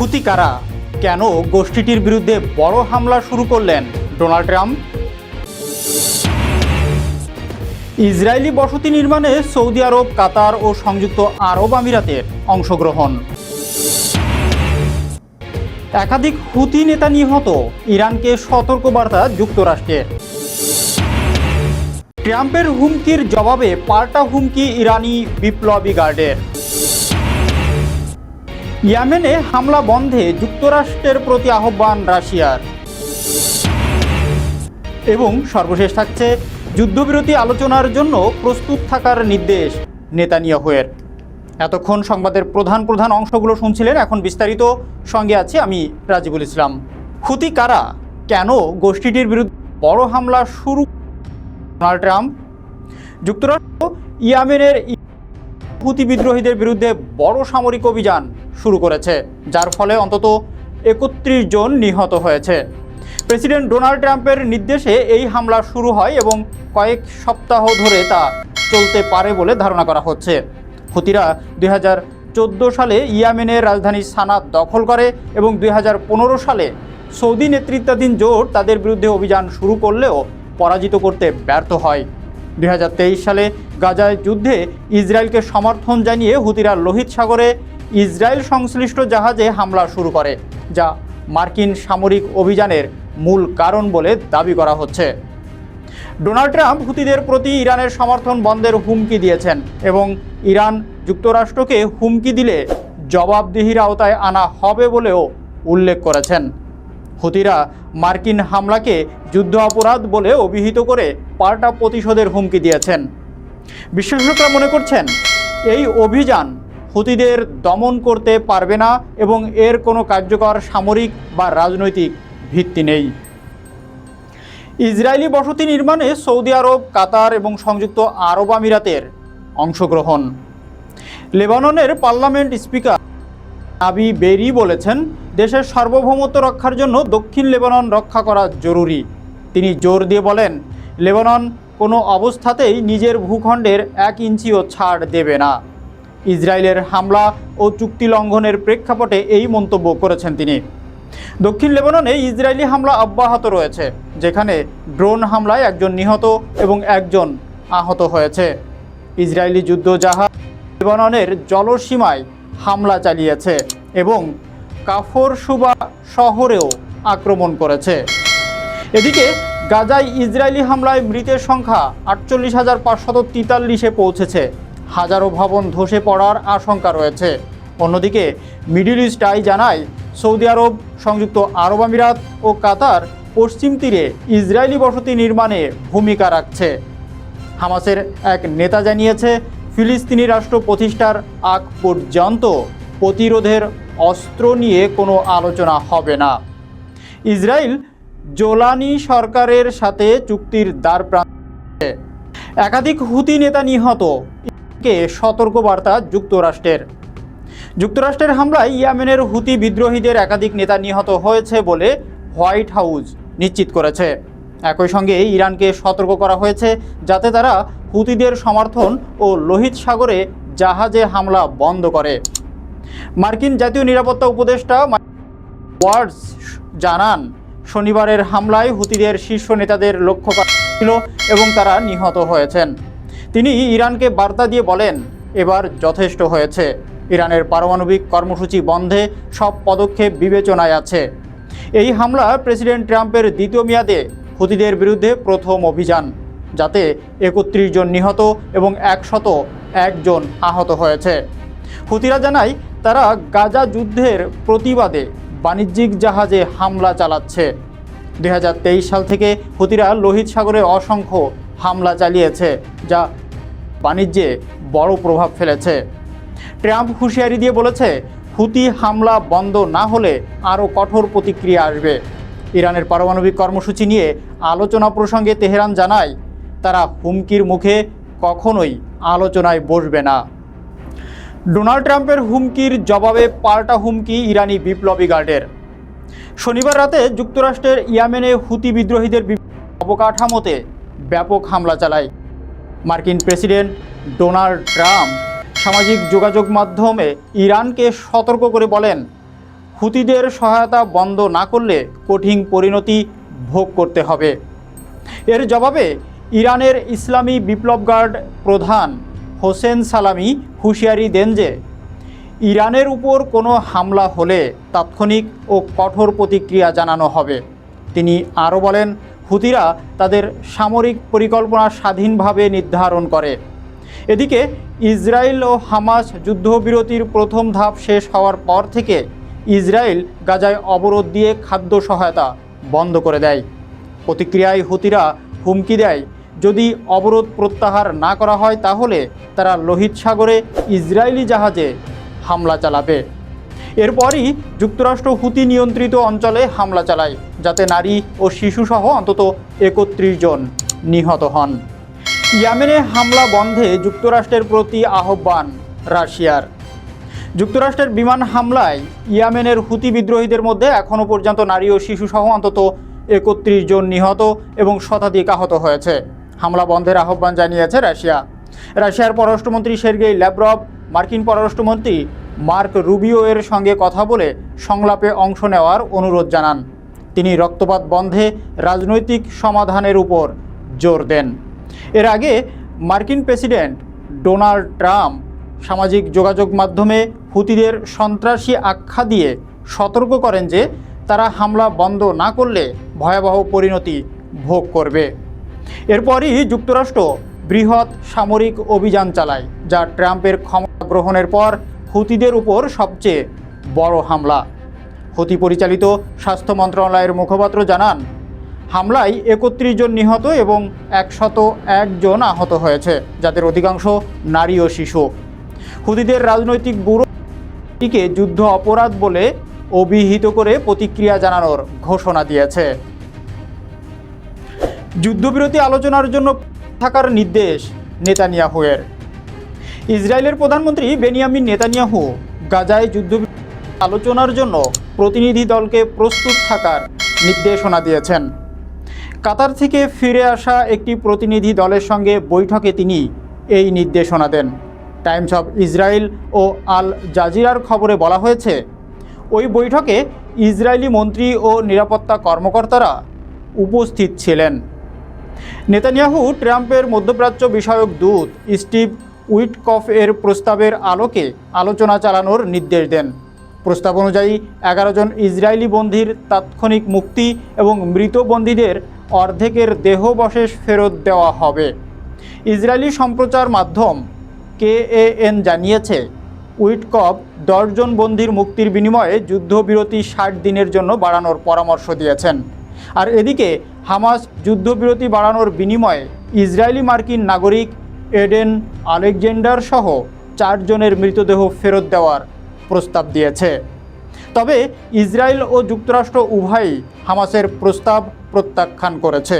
হুতি কারা? কেন গোষ্ঠীটির বিরুদ্ধে বড় হামলা শুরু করলেন ডোনাল্ড ট্রাম্প? ইসরায়েলি বসতি নির্মাণে সৌদি আরব, কাতার ও সংযুক্ত আরব আমিরাতের অংশগ্রহণ। একাধিক হুতি নেতা নিহত, ইরানকে সতর্কবার্তা যুক্তরাষ্ট্রের ট্রাম্পের হুমকির জবাবে পাল্টা হুমকি ইরানি বিপ্লবী গার্ডের। ইয়েমেনে হামলা বন্ধে যুক্তরাষ্ট্রের প্রতি আহ্বান রাশিয়ার। এবং সর্বশেষ থাকছে যুদ্ধবিরতি আলোচনার জন্য প্রস্তুত থাকার নির্দেশ নেতানিয়াহুয়ের। এতক্ষণ সংবাদের প্রধান প্রধান অংশগুলো শুনছিলেন, এখন বিস্তারিত সঙ্গে আছে আমি রাজিবুল ইসলাম। হুতি কারা? কেন গোষ্ঠীটির বিরুদ্ধে বড় হামলা শুরু? Donald Trump. যুক্তরাষ্ট্র ইয়ামেনের হুতি বিদ্রোহীদের বিরুদ্ধে বড় সামরিক অভিযান শুরু করেছে, যার ফলে অন্তত একত্রিশ জন নিহত হয়েছে। প্রেসিডেন্ট ডোনাল্ড ট্রাম্পের নির্দেশে এই হামলা শুরু হয় এবং কয়েক সপ্তাহ ধরে তা চলতে পারে বলে ধারণা করা হচ্ছে। হুতিরা দুই সালে ইয়ামেনের রাজধানী সানাত দখল করে এবং দুই হাজার পনেরো সালে সৌদি নেতৃত্বাধীন জোট তাদের বিরুদ্ধে অভিযান শুরু করলেও পরাজিত করতে ব্যর্থ হয়। দুই হাজার তেইশ সালে গাজায় যুদ্ধে ইসরায়েলকে সমর্থন জানিয়ে হুতিরা লোহিত সাগরে ইসরায়েল সংশ্লিষ্ট জাহাজে হামলা শুরু করে, যা মার্কিন সামরিক অভিযানের মূল কারণ বলে দাবি করা হচ্ছে। ডোনাল্ড ট্রাম্প হুতিদের প্রতি ইরানের সমর্থন বন্ধের হুমকি দিয়েছেন এবং ইরান যুক্তরাষ্ট্রকে হুমকি দিলে জবাবদিহির আওতায় আনা হবে বলেও উল্লেখ করেছেন। হুতিরা মার্কিন হামলাকে যুদ্ধ অপরাধ বলে অভিহিত করে পাল্টা প্রতিশোধের হুমকি দিয়েছেন। বিশেষজ্ঞরা মনে করছেন, এই অভিযান হুতিদের দমন করতে পারবে না এবং এর কোনো কার্যকর সামরিক বা রাজনৈতিক ভিত্তি নেই। ইসরায়েলি বসতি নির্মাণে সৌদি আরব, কাতার এবং সংযুক্ত আরব আমিরাতের অংশগ্রহণ। লেবাননের পার্লামেন্ট স্পিকার আবি বেরি বলেছেন, দেশের সার্বভৌমত্ব রক্ষার জন্য দক্ষিণ লেবানন রক্ষা করা জরুরি। তিনি জোর দিয়ে বলেন, লেবানন কোনো অবস্থাতেই নিজের ভূখণ্ডের এক ইঞ্চিও ছাড় দেবে না। ইসরায়েলের হামলা ও চুক্তি লঙ্ঘনের প্রেক্ষাপটে এই মন্তব্য করেছেন তিনি। দক্ষিণ লেবাননে ইসরায়েলি হামলা অব্যাহত রয়েছে, যেখানে ড্রোন হামলায় একজন নিহত এবং একজন আহত হয়েছে। ইসরায়েলি যুদ্ধ জাহাজ লেবাননের জলসীমায় হামলা চালিয়েছে এবং কাফর সুবা শহরেও আক্রমণ করেছে। এদিকে গাজায় ইসরায়েলি হামলায় মৃতের সংখ্যা আটচল্লিশ হাজার পাঁচশত তেতাল্লিশে পৌঁছেছে। হাজারো ভবন ধসে পড়ার আশঙ্কা রয়েছে। অন্যদিকে মিডিল ইস্ট আই জানায়, সৌদি আরব, সংযুক্ত আরব আমিরাত ও কাতার পশ্চিম তীরে ইসরায়েলি বসতি নির্মাণে ভূমিকা রাখছে। হামাসের এক নেতা জানিয়েছে ফিলিস্তিনি রাষ্ট্র প্রতিষ্ঠার আগ পর্যন্ত প্রতিরোধের অস্ত্র নিয়ে কোনো আলোচনা হবে না। ইসরায়েল জোলানি সরকারের সাথে চুক্তির দ্বার প্রান্তে। একাধিক হুতি নেতা নিহত। কে সতর্কবার্তা যুক্তরাষ্ট্রের। যুক্তরাষ্ট্রের হামলায় ইয়ামেনের হুতি বিদ্রোহীদের একাধিক নেতা নিহত হয়েছে বলে হোয়াইট হাউস নিশ্চিত করেছে। একই সঙ্গে ইরানকে সতর্ক করা হয়েছে যাতে তারা হুতিদের সমর্থন ও লোহিত সাগরে জাহাজে হামলা বন্ধ করে। মার্কিন জাতীয় নিরাপত্তা উপদেষ্টা ওয়ার্ডস জানান, শনিবারের হামলায় হুতিদের শীর্ষ নেতাদের লক্ষ্য করা ছিল এবং তারা নিহত হয়েছেন। তিনি ইরানকে বার্তা দিয়ে বলেন, এবার যথেষ্ট হয়েছে। ইরানের পারমাণবিক কর্মসূচি বন্ধে সব পদক্ষেপ বিবেচনায় আছে। এই হামলা প্রেসিডেন্ট ট্রাম্পের দ্বিতীয় মেয়াদে হুতিদের বিরুদ্ধে প্রথম অভিযান। যাতে একত্রিশ জন নিহত এবং একশত একজন আহত হয়েছে। হুতিরা জানায়, তারা গাজা যুদ্ধের প্রতিবাদে বাণিজ্যিক জাহাজে হামলা চালাচ্ছে। দু হাজার তেইশ সাল থেকে হুতিরা লোহিত সাগরে অসংখ্য হামলা চালিয়েছে, যা বাণিজ্যে বড় প্রভাব ফেলেছে। ট্রাম্প হুঁশিয়ারি দিয়ে বলেছে, হুতি হামলা বন্ধ না হলে আরও কঠোর প্রতিক্রিয়া আসবে। ইরানের পারমাণবিক কর্মসূচি নিয়ে আলোচনা প্রসঙ্গে তেহরান জানায় তারা হুমকির মুখে কখনোই আলোচনায় বসবে না। ডোনাল্ড ট্রাম্পের হুমকির জবাবে পাল্টা হুমকি ইরানি বিপ্লবী গার্ডের। শনিবার রাতে যুক্তরাষ্ট্রের ইয়ামেনে হুতি বিদ্রোহীদের অবকাঠামোতে ব্যাপক হামলা চালায়। মার্কিন প্রেসিডেন্ট ডোনাল্ড ট্রাম্প সামাজিক যোগাযোগ মাধ্যমে ইরানকে সতর্ক করে বলেন, হুতিদের সহায়তা বন্ধ না করলে কঠিন পরিণতি ভোগ করতে হবে। এর জবাবে ইরানের ইসলামী বিপ্লব গার্ড প্রধান হোসেন সালামি হুঁশিয়ারি দেন যে, ইরানের উপর কোনো হামলা হলে তাৎক্ষণিক ও কঠোর প্রতিক্রিয়া জানানো হবে। তিনি আরও বলেন, হুতিরা তাদের সামরিক পরিকল্পনা স্বাধীনভাবে নির্ধারণ করে। এদিকে, ইসরায়েল ও হামাস যুদ্ধবিরতির প্রথম ধাপ শেষ হওয়ার পর থেকে ইসরায়েল গাজায় অবরোধ দিয়ে খাদ্য সহায়তা বন্ধ করে দেয়। প্রতিক্রিয়ায় হুতিরা হুমকি দেয় যদি অবরোধ প্রত্যাহার না করা হয় তাহলে তারা লোহিত সাগরে ইসরায়েলি জাহাজে হামলা চালাবে। এরপরই যুক্তরাষ্ট্র হুতি নিয়ন্ত্রিত অঞ্চলে হামলা চালায়, যাতে নারী ও শিশুসহ অন্তত একত্রিশ জন নিহত হন। ইয়ামেনে হামলা বন্ধে যুক্তরাষ্ট্রের প্রতি আহ্বান রাশিয়ার। যুক্তরাষ্ট্রের বিমান হামলায় ইয়ামেনের হুতি বিদ্রোহীদের মধ্যে এখনও পর্যন্ত নারী ও শিশুসহ অন্তত একত্রিশ জন নিহত এবং শতাধিক আহত হয়েছে। হামলা বন্ধের আহ্বান জানিয়েছে রাশিয়া। রাশিয়ার পররাষ্ট্রমন্ত্রী সের্গেই ল্যাব্রভ মার্কিন পররাষ্ট্রমন্ত্রী মার্ক রুবিও এর সঙ্গে কথা বলে সংলাপে অংশ নেওয়ার অনুরোধ জানান। তিনি রক্তপাত বন্ধে রাজনৈতিক সমাধানের উপর জোর দেন। এর আগে মার্কিন প্রেসিডেন্ট ডোনাল্ড ট্রাম্প সামাজিক যোগাযোগ মাধ্যমে হুতিদের সন্ত্রাসী আখ্যা দিয়ে সতর্ক করেন যে, তারা হামলা বন্ধ না করলে ভয়াবহ পরিণতি ভোগ করবে। এরপরই যুক্তরাষ্ট্র বৃহৎ সামরিক অভিযান চালায়, যা ট্রাম্পের ক্ষমতা গ্রহণের পর হুতিদের উপর সবচেয়ে বড় হামলা। হুতি পরিচালিত স্বাস্থ্য মন্ত্রণালয়ের মুখপাত্র জানান, হামলায় একত্রিশ জন নিহত এবং একশত একজন আহত হয়েছে, যাদের অধিকাংশ নারী ও শিশু। হুতিদের রাজনৈতিক ব্যুরো যুদ্ধ অপরাধ বলে অভিহিত করে প্রতিক্রিয়া জানানোর ঘোষণা দিয়েছে। যুদ্ধবিরতি আলোচনার জন্য থাকার নির্দেশ নেতানিয়াহুয়ের। ইসরায়েলের প্রধানমন্ত্রী বেনিয়ামিন নেতানিয়াহু গাজায় যুদ্ধ আলোচনার জন্য প্রতিনিধি দলকে প্রস্তুত থাকার নির্দেশনা দিয়েছেন। কাতার থেকে ফিরে আসা একটি প্রতিনিধি দলের সঙ্গে বৈঠকে তিনি এই নির্দেশনা দেন। টাইমস অফ ইসরায়েল ও আল জাজিরার খবরে বলা হয়েছে, ওই বৈঠকে ইসরায়েলি মন্ত্রী ও নিরাপত্তা কর্মকর্তারা উপস্থিত ছিলেন। নেতানিয়াহু ট্রাম্পের মধ্যপ্রাচ্য বিষয়ক দূত স্টিভ উইটকফ এর প্রস্তাবের আলোকে আলোচনা চালানোর নির্দেশ দেন। প্রস্তাব অনুযায়ী, এগারো জন ইসরায়েলি বন্দির তাৎক্ষণিক মুক্তি এবং মৃত বন্দীদের অর্ধেকের দেহবশেষ ফেরত দেওয়া হবে। ইসরায়েলি সম্প্রচার মাধ্যম কে কেএএন জানিয়েছে উইটকপ দশজন বন্দির মুক্তির বিনিময়ে যুদ্ধবিরতি ষাট দিনের জন্য বাড়ানোর পরামর্শ দিয়েছেন। আর এদিকে হামাস যুদ্ধবিরতি বাড়ানোর বিনিময়ে ইসরায়েলি মার্কিন নাগরিক এডেন আলেকজেন্ডার সহ চারজনের মৃতদেহ ফেরত দেওয়ার প্রস্তাব দিয়েছে। তবে ইসরায়েল ও যুক্তরাষ্ট্র উভয়ই হামাসের প্রস্তাব প্রত্যাখ্যান করেছে।